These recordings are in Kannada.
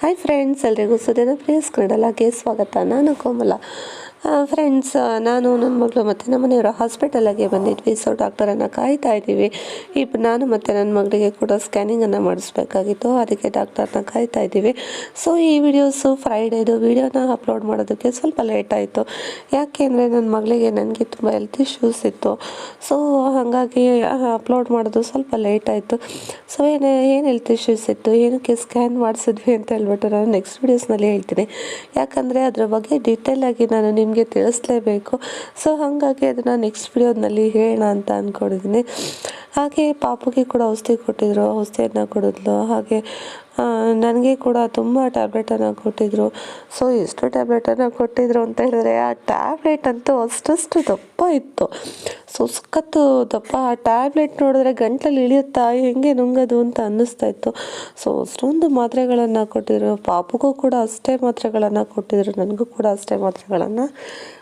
ಹಾಯ್ ಫ್ರೆಂಡ್ಸ್ ಎಲ್ರಿಗೂ ಸುದಿನ ಪ್ಲೇಸ್ ಕ್ರೀಡಲಾಗೆ ಸ್ವಾಗತ. ನಾನು ಕೋಮಲ. ಫ್ರೆಂಡ್ಸ್ ನಾನು ನನ್ನ ಮಗಳು ಮತ್ತು ನಮ್ಮ ಮನೆಯವರು ಹಾಸ್ಪಿಟಲಾಗೆ ಬಂದಿದ್ವಿ. ಸೊ ಡಾಕ್ಟರನ್ನು ಕಾಯ್ತಾ ಇದ್ದೀವಿ. ಈಗ ನಾನು ಮತ್ತು ನನ್ನ ಮಗಳಿಗೆ ಕೂಡ ಸ್ಕ್ಯಾನಿಂಗನ್ನು ಮಾಡಿಸ್ಬೇಕಾಗಿತ್ತು. ಅದಕ್ಕೆ ಡಾಕ್ಟರ್ನ ಕಾಯ್ತಾ ಇದ್ದೀವಿ. ಸೊ ಈ ವಿಡಿಯೋಸು ಫ್ರೈಡೇದು ವಿಡಿಯೋನ ಅಪ್ಲೋಡ್ ಮಾಡೋದಕ್ಕೆ ಸ್ವಲ್ಪ ಲೇಟ್ ಆಯಿತು. ಯಾಕೆಂದರೆ ನನ್ನ ಮಗಳಿಗೆ ನನಗೆ ತುಂಬ ಹೆಲ್ತ್ ಇಶ್ಯೂಸ್ ಇತ್ತು. ಸೊ ಹಾಗಾಗಿ ಅಪ್ಲೋಡ್ ಮಾಡೋದು ಸ್ವಲ್ಪ ಲೇಟ್ ಆಯಿತು. ಸೊ ಏನು ಏನು ಹೆಲ್ತ್ ಇಶ್ಯೂಸ್ ಇತ್ತು? ಏನಕ್ಕೆ ಸ್ಕ್ಯಾನ್ ಮಾಡಿಸಿದ್ವಿ ಅಂತ ಹೇಳ್ಬಿಟ್ಟು ನಾನು ನೆಕ್ಸ್ಟ್ ವಿಡಿಯೋಸ್ನಲ್ಲಿ ಹೇಳ್ತೀನಿ. ಯಾಕಂದರೆ ಅದರ ಬಗ್ಗೆ ಡೀಟೇಲಾಗಿ ನಾನು ನಿಮಗೆ ತಿಳಿಸ್ಲೇಬೇಕು. ಸೊ ಹಾಗಾಗಿ ಅದನ್ನು ನೆಕ್ಸ್ಟ್ ವಿಡಿಯೋದಲ್ಲಿ ಹೇಳೋಣ ಅಂತ ಅಂದ್ಕೊಂಡಿದ್ದೀನಿ ಹಾಗೆ ಪಾಪುಗೆ ಕೂಡ ಔಷಧಿ ಕೊಟ್ಟಿದ್ರು, ಔಷಧಿಯನ್ನು ಕೊಡಿದ್ಲು. ಹಾಗೆ ನನಗೆ ಕೂಡ ತುಂಬ ಟ್ಯಾಬ್ಲೆಟನ್ನು ಕೊಟ್ಟಿದ್ರು. ಸೊ, ಎಷ್ಟು ಟ್ಯಾಬ್ಲೆಟನ್ನು ಕೊಟ್ಟಿದ್ರು ಅಂತ ಹೇಳಿದ್ರೆ, ಆ ಟ್ಯಾಬ್ಲೆಟ್ ಅಂತೂ ಅಷ್ಟಷ್ಟು ದಪ್ಪ ಇತ್ತು. ಸೊ, ಸಖತ್ತು ದಪ್ಪ. ಆ ಟ್ಯಾಬ್ಲೆಟ್ ನೋಡಿದ್ರೆ ಗಂಟಲಲ್ಲಿ ಇಳಿಯುತ್ತಾ, ಹೆಂಗೆ ನುಂಗೋದು ಅಂತ ಅನ್ನಿಸ್ತಾ ಇತ್ತು. ಸೊ, ಅಷ್ಟೊಂದು ಮಾತ್ರೆಗಳನ್ನು ಕೊಟ್ಟಿದ್ರು. ಪಾಪುಗೂ ಕೂಡ ಅಷ್ಟೇ ಮಾತ್ರೆಗಳನ್ನು ಕೊಟ್ಟಿದ್ರು. ನನಗೂ ಕೂಡ ಅಷ್ಟೇ ಮಾತ್ರೆಗಳನ್ನು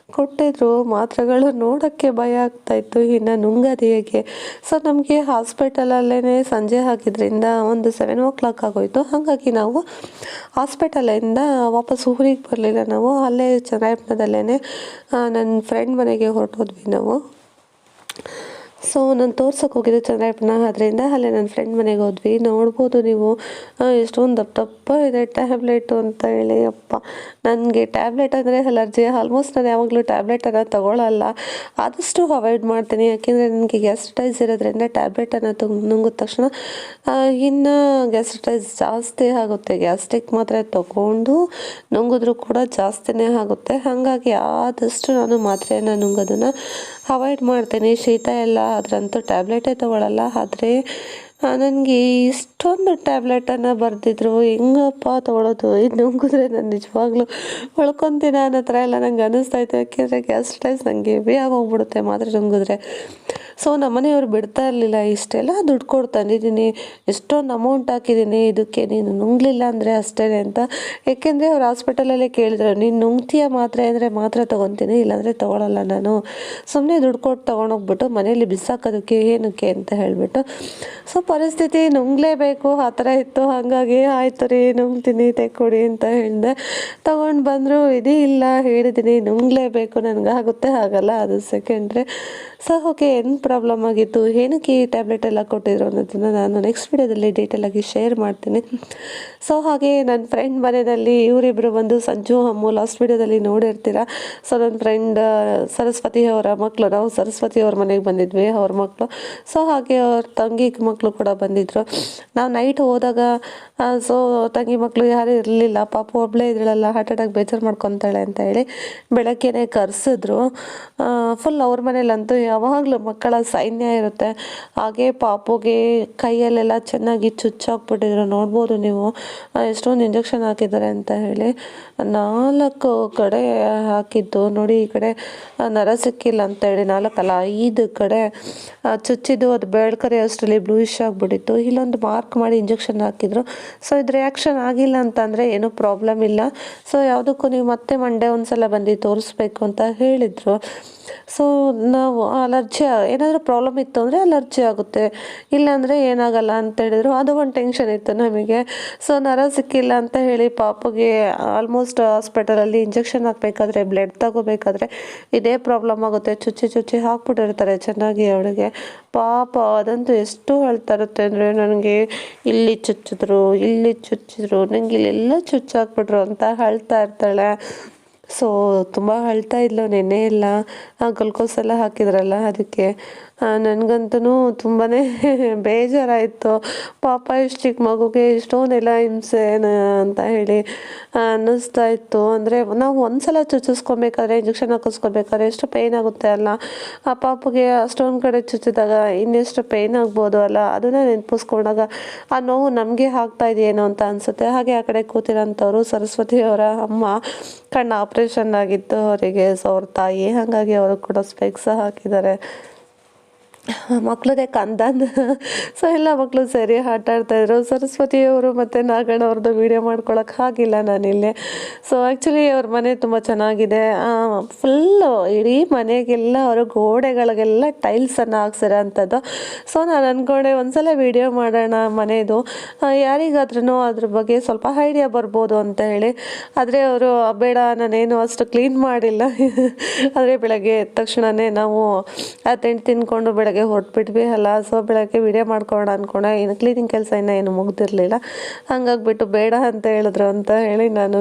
ಕೊಟ್ಟಿದ್ರು. ಮಾತ್ರೆಗಳು ನೋಡೋಕ್ಕೆ ಭಯ ಆಗ್ತಾಯಿತ್ತು ಇನ್ನು ನುಂಗದು ಹೇಗೆ ಸೊ ನಮಗೆ ಹಾಸ್ಪಿಟಲಲ್ಲೇ ಸಂಜೆ ಆಗಿದ್ದರಿಂದ ಒಂದು ಸೆವೆನ್ ಓ ಕ್ಲಾಕ್ ಆಗೋಯ್ತು. ಹಾಗಾಗಿ ನಾವು ಹಾಸ್ಪಿಟಲಿಂದ ವಾಪಸ್ ಊರಿಗೆ ಬರಲಿಲ್ಲ ನಾವು. ಅಲ್ಲೇ ಚನ್ನರಾಯಪಟ್ಟಣದಲ್ಲೇ ನನ್ನ ಫ್ರೆಂಡ್ ಮನೆಗೆ ಹೊರಟೋದ್ವಿ ನಾವು. ಸೊ ನಾನು ತೋರ್ಸೋಕೆ ಹೋಗಿದ್ದೆ ಚಂದ್ರಾಯಪಟ್ಟಣ ಅದರಿಂದ ಅಲ್ಲೇ ನನ್ನ ಫ್ರೆಂಡ್ ಮನೆಗೆ ಹೋದ್ವಿ. ನೋಡ್ಬೋದು ನೀವು. ಎಷ್ಟೊಂದು ದಪ್ಪ ದಪ್ಪ ಇದೆ ಟ್ಯಾಬ್ಲೆಟು ಅಂತ ಹೇಳಿ. ಅಪ್ಪ, ನನಗೆ ಟ್ಯಾಬ್ಲೆಟ್ ಅಂದರೆ ಅಲರ್ಜಿ ಆಲ್ಮೋಸ್ಟ್ ನಾನು ಯಾವಾಗಲೂ ಟ್ಯಾಬ್ಲೆಟನ್ನು ತಗೊಳ್ಳಲ್ಲ ಆದಷ್ಟು ಅವಾಯ್ಡ್ ಮಾಡ್ತೀನಿ. ಯಾಕೆಂದರೆ ನನಗೆ ಗ್ಯಾಸ್ಟ್ರೈಸ್ ಇರೋದ್ರಿಂದ ಟ್ಯಾಬ್ಲೆಟನ್ನು ತುಂಬ ನುಂಗಿದ ತಕ್ಷಣ ಇನ್ನು ಗ್ಯಾಸ್ಟ್ರೈಸ್ ಜಾಸ್ತಿ ಆಗುತ್ತೆ. ಗ್ಯಾಸ್ಟ್ರಿಕ್ ಮಾತ್ರೆ ತಗೊಂಡು ನುಂಗಿದ್ರೂ ಕೂಡ ಜಾಸ್ತಿನೇ ಆಗುತ್ತೆ. ಹಾಗಾಗಿ ಆದಷ್ಟು ನಾನು ಮಾತ್ರೆಯನ್ನು ನುಂಗೋದನ್ನು ಅವಾಯ್ಡ್ ಮಾಡ್ತೀನಿ. ಶೀತ ಎಲ್ಲ ಅದರಂತೂ ಟ್ಯಾಬ್ಲೆಟೇ ತಗೊಳ್ಳಲ್ಲ ಆದರೆ ನನಗೆ ಇಷ್ಟೊಂದು ಟ್ಯಾಬ್ಲೆಟನ್ನು ಬರೆದಿದ್ರು. ಹೆಂಗಪ್ಪ ತೊಗೊಳೋದು? ಇದು ನುಂಗಿದ್ರೆ ನಾನು ನಿಜವಾಗ್ಲೂ ಉಳ್ಕೊತೀನಿ ಅನ್ನೋ ಥರ ಎಲ್ಲ ನಂಗೆ ಅನ್ನಿಸ್ತಾ ಇತ್ತು. ಯಾಕೆಂದರೆ ಗ್ಯಾಸ್ಟ್ರೈಸ್ ನನಗೆ ಹೆವಿ ಆಗೋಗ್ಬಿಡುತ್ತೆ ಮಾತ್ರೆ ನುಂಗಿದ್ರೆ. ಸೊ ನಮ್ಮನೆಯವ್ರು ಬಿಡ್ತಾ ಇರಲಿಲ್ಲ. ಇಷ್ಟೆಲ್ಲ ದುಡ್ಡು ಕೊಡ್ ತಂದಿದ್ದೀನಿ. ಎಷ್ಟೊಂದು ಅಮೌಂಟ್ ಹಾಕಿದ್ದೀನಿ. ಇದಕ್ಕೆ ನೀನು ನುಂಗ್ಲಿಲ್ಲ ಅಂದರೆ ಅಷ್ಟೇ ಅಂತ. ಯಾಕೆಂದರೆ ಅವ್ರು ಹಾಸ್ಪಿಟಲಲ್ಲೇ ಕೇಳಿದ್ರು, ನೀನು ನುಂಗ್ತೀಯ ಮಾತ್ರೆ ಅಂದರೆ ಮಾತ್ರ ತೊಗೊತೀನಿ, ಇಲ್ಲಾಂದರೆ ತೊಗೊಳಲ್ಲ ನಾನು. ಸುಮ್ಮನೆ ದುಡ್ಡು ಕೊಟ್ಟು ತೊಗೊಂಡೋಗ್ಬಿಟ್ಟು ಮನೇಲಿ ಬಿಸಾಕೋದಕ್ಕೆ ಏನಕ್ಕೆ ಅಂತ ಹೇಳಿಬಿಟ್ಟು. ಸೊ ಪರಿಸ್ಥಿತಿ ನುಂಗ್ಲೇಬೇಕು. ಆ ಥರ ಇತ್ತು, ಹಾಗಾಗಿ ಆಯ್ತು ರೀ ನುಂಗ್ತೀನಿ ತೆಕ್ಕೊಡಿ ಅಂತ ಹೇಳಿದೆ. ತೊಗೊಂಡು ಬಂದರು, ಇದೇ ಇಲ್ಲ ಹೇಳಿದ್ದೀನಿ ನುಂಗ್ಲೇಬೇಕು ನನಗಾಗುತ್ತೆ ಆಗಲ್ಲ, ಅದು ಸೆಕೆಂಡ್ರೆ ಸೊ ಓಕೆ ಏನು ಪ್ರಾಬ್ಲಮ್ ಆಗಿತ್ತು? ಏನಕ್ಕೆ ಈ ಟ್ಯಾಬ್ಲೆಟ್ ಎಲ್ಲ ಕೊಟ್ಟಿದ್ರು ಅನ್ನೋದನ್ನು ನಾನು ನೆಕ್ಸ್ಟ್ ವಿಡಿಯೋದಲ್ಲಿ ಡೀಟೇಲಾಗಿ ಶೇರ್ ಮಾಡ್ತೀನಿ. ಸೊ ಹಾಗೆ ನನ್ನ ಫ್ರೆಂಡ್ ಮನೆಯಲ್ಲಿ ಇವರಿಬ್ಬರು ಬಂದು ಸಂಜು, ಅಮ್ಮು ಲಾಸ್ಟ್ ವಿಡಿಯೋದಲ್ಲಿ ನೋಡಿರ್ತೀರ? ಸೊ ನನ್ನ ಫ್ರೆಂಡ್ ಸರಸ್ವತಿ ಅವರ ಮಕ್ಕಳು ನಾವು ಸರಸ್ವತಿ ಅವ್ರ ಮನೆಗೆ ಬಂದಿದ್ವಿ, ಅವ್ರ ಮಕ್ಕಳು ಸೊ ಹಾಗೆ ಅವ್ರ ತಂಗಿ ಮಕ್ಕಳು ಕೂಡ ಬಂದಿದ್ದರು ನಾವು ನೈಟ್ ಹೋದಾಗ ಸೊ ತಂಗಿ ಮಕ್ಕಳು ಯಾರೂ ಇರಲಿಲ್ಲ. ಪಾಪ ಒಬ್ಬಳೇ ಇದ್ರಲ್ಲ ಹಾರ್ಟ್ ಅಟ್ಯಾಕ್ ಬೇಜಾರು ಮಾಡ್ಕೊತಾಳೆ ಅಂತ ಹೇಳಿ ಬೆಳಗ್ಗೆನೆ ಕರೆಸಿದ್ರು. ಫುಲ್ ಅವ್ರ ಮನೇಲಂತೂ ಯಾವಾಗಲೂ ಮಕ್ಕಳ ಸೈನ್ಯ ಇರುತ್ತೆ. ಹಾಗೆ ಪಾಪುಗೆ ಕೈಯಲ್ಲೆಲ್ಲ ಚೆನ್ನಾಗಿ ಚುಚ್ಚಾಕ್ಬಿಟ್ಟಿದ್ರು. ನೋಡ್ಬೋದು ನೀವು ಎಷ್ಟೊಂದು ಇಂಜೆಕ್ಷನ್ ಹಾಕಿದ್ದಾರೆ ಅಂತ ಹೇಳಿ. ನಾಲ್ಕು ಕಡೆ ಹಾಕಿದ್ದು. ನೋಡಿ, ಈ ಕಡೆ ನರ ಸಿಕ್ಕಿಲ್ಲ ಅಂತ ಹೇಳಿ ನಾಲ್ಕಲ್ಲ, ಐದು ಕಡೆ ಚುಚ್ಚಿದ್ದು. ಅದು ಬೆಳ್ಕರೆ ಅಷ್ಟರಲ್ಲಿ ಬ್ಲೂಯಿಶ್ ಆಗಿಬಿಟ್ಟಿತ್ತು. ಇಲ್ಲೊಂದು ಮಾರ್ಕ್ ಮಾಡಿ ಇಂಜೆಕ್ಷನ್ ಹಾಕಿದ್ರು. ಸೊ ಇದು ರಿಯಾಕ್ಷನ್ ಆಗಿಲ್ಲ ಅಂತಂದರೆ ಏನೂ ಪ್ರಾಬ್ಲಮ್ ಇಲ್ಲ. ಸೊ ಯಾವುದಕ್ಕೂ ನೀವು ಮತ್ತೆ ಮಂಡೇ ಒಂದ್ಸಲ ಬಂದು ತೋರಿಸ್ಬೇಕು ಅಂತ ಹೇಳಿದರು. ಸೊ ನಾವು ಅಲರ್ಜಿ ಏನಾದರೂ ಪ್ರಾಬ್ಲಮ್ ಇತ್ತು ಅಂದರೆ ಅಲರ್ಜಿ ಆಗುತ್ತೆ. ಇಲ್ಲಾಂದರೆ ಏನಾಗಲ್ಲ ಅಂತ ಹೇಳಿದರು. ಅದು ಒಂದು ಟೆನ್ಷನ್ ಇತ್ತು ನಮಗೆ. ಸೊ ನರ ಸಿಕ್ಕಿಲ್ಲ ಅಂತ ಹೇಳಿ ಪಾಪುಗೆ ಆಲ್ಮೋಸ್ಟ್ ಹಾಸ್ಪಿಟಲಲ್ಲಿ ಇಂಜೆಕ್ಷನ್ ಹಾಕಬೇಕಾದ್ರೆ ಬ್ಲಡ್ ತಗೋಬೇಕಾದ್ರೆ ಇದೇ ಪ್ರಾಬ್ಲಮ್ ಆಗುತ್ತೆ. ಚುಚ್ಚಿ ಚುಚ್ಚಿ ಹಾಕ್ಬಿಟ್ಟಿರ್ತಾರೆ ಚೆನ್ನಾಗಿ ಅವಳಿಗೆ. ಪಾಪ, ಅದಂತೂ ಎಷ್ಟು ಹೇಳ್ತಾ ಇರುತ್ತೆ ಅಂದರೆ ನನಗೆ ಇಲ್ಲಿ ಚುಚ್ಚಿದ್ರು ಇಲ್ಲಿ ಚುಚ್ಚಿದ್ರು, ನಂಗೆ ಇಲ್ಲೆಲ್ಲ ಚುಚ್ಚಾಕ್ಬಿಟ್ರು ಅಂತ ಅಳ್ತಾ ಇರ್ತಾಳೆ. ಸೊ ತುಂಬ ಅಳ್ತಾ ಇದ್ಲು ನೆನ್ನೆ ಎಲ್ಲ. ಗ್ಲುಕೋಸ್ ಎಲ್ಲ ಹಾಕಿದ್ರಲ್ಲ ಅದಕ್ಕೆ. ನನಗಂತೂ ತುಂಬಾ ಬೇಜಾರಾಯಿತು. ಪಾಪ ಇಷ್ಟು ಚಿಕ್ಕ ಮಗುಗೆ ಇಷ್ಟೊಂದೆಲ್ಲ ಹಿಂಸೆ ಅಂತ ಹೇಳಿ ಅನ್ನಿಸ್ತಾ ಇತ್ತು. ಅಂದರೆ ನಾವು ಒಂದ್ಸಲ ಚುಚ್ಚಿಸ್ಕೊಬೇಕಾದ್ರೆ, ಇಂಜೆಕ್ಷನ್ ಹಾಕಿಸ್ಕೊಬೇಕಾದ್ರೆ ಎಷ್ಟು ಪೇಯ್ನ್ ಆಗುತ್ತೆ ಅಲ್ಲ? ಆ ಪಾಪಗೆ ಅಷ್ಟೊಂದು ಕಡೆ ಚುಚ್ಚಿದಾಗ ಇನ್ನೆಷ್ಟು ಪೇಯ್ನ್ ಆಗ್ಬೋದು ಅಲ್ಲ? ಅದನ್ನು ನೆನಪಿಸ್ಕೊಂಡಾಗ, ಆ ನೋವು ನಮಗೆ ಆಗ್ತಾ ಇದೆಯೇನೋ ಅಂತ ಅನಿಸುತ್ತೆ. ಹಾಗೆ ಆ ಕಡೆ ಕೂತಿರೋಂಥವ್ರು ಸರಸ್ವತಿ ಅವರ ಅಮ್ಮ, ಕಣ್ಣು ಆಪ್ರೇಷನ್ ಆಗಿತ್ತು ಅವರಿಗೆ, ಸೊ ಅವ್ರ ತಾಯಿ, ಹಾಗಾಗಿ ಅವರು ಕೂಡ ಸ್ಪೆಕ್ಸ್ ಹಾಕಿದ್ದಾರೆ. ಮಕ್ಳದೇ ಕಂದನ್. ಸೊ ಎಲ್ಲ ಮಕ್ಕಳು ಸರಿ ಆಟ ಆಡ್ತಾಯಿದ್ರು ಸರಸ್ವತಿಯವರು ಮತ್ತು ನಾಗಣ್ಣ ಅವ್ರದ್ದು ವೀಡಿಯೋ ಮಾಡ್ಕೊಳಕ್ಕೆ ಆಗಿಲ್ಲ ನಾನಿಲ್ಲಿ. ಸೊ ಆ್ಯಕ್ಚುಲಿ ಅವ್ರ ಮನೆ ತುಂಬ ಚೆನ್ನಾಗಿದೆ. ಫುಲ್ಲು ಇಡೀ ಮನೆಗೆಲ್ಲ ಅವರು ಗೋಡೆಗಳಿಗೆಲ್ಲ ಟೈಲ್ಸನ್ನು ಹಾಕ್ಸಿರೋ ಅಂಥದ್ದು. ಸೊ ನಾನು ಅಂದ್ಕೊಂಡೆ ಒಂದ್ಸಲ ವೀಡಿಯೋ ಮಾಡೋಣ ಮನೆಯದು ಯಾರಿಗಾದ್ರೂ ಅದ್ರ ಬಗ್ಗೆ ಸ್ವಲ್ಪ ಐಡಿಯಾ ಬರ್ಬೋದು ಅಂತ ಹೇಳಿ. ಆದರೆ ಅವರು, ಬೇಡ, ನಾನೇನು ಅಷ್ಟು ಕ್ಲೀನ್ ಮಾಡಿಲ್ಲ. ಆದರೆ ಬೆಳಗ್ಗೆ ಎದ್ದ ತಕ್ಷಣವೇ ನಾವು ಆ ತಿಂಡಿ ತಿಂದ್ಕೊಂಡು ಬೆಳಗ್ಗೆ ಹೊರಟ್ಬಿಟ್ವಿ. ಅಲ್ಲ ಸೊ ಬೆಳಗ್ಗೆ ವಿಡಿಯೋ ಮಾಡ್ಕೊಳ್ಳೋಣ ಅಂದ್ಕೊಂಡೆ ಇನ್ನು ಕ್ಲೀನಿಂಗ್ ಕೆಲಸ ಇನ್ನೂ ಏನು ಮುಗ್ದಿರಲಿಲ್ಲ. ಹಂಗಾಗ್ಬಿಟ್ಟು ಬೇಡ ಅಂತ ಹೇಳಿದ್ರು ಅಂತ ಹೇಳಿ ನಾನು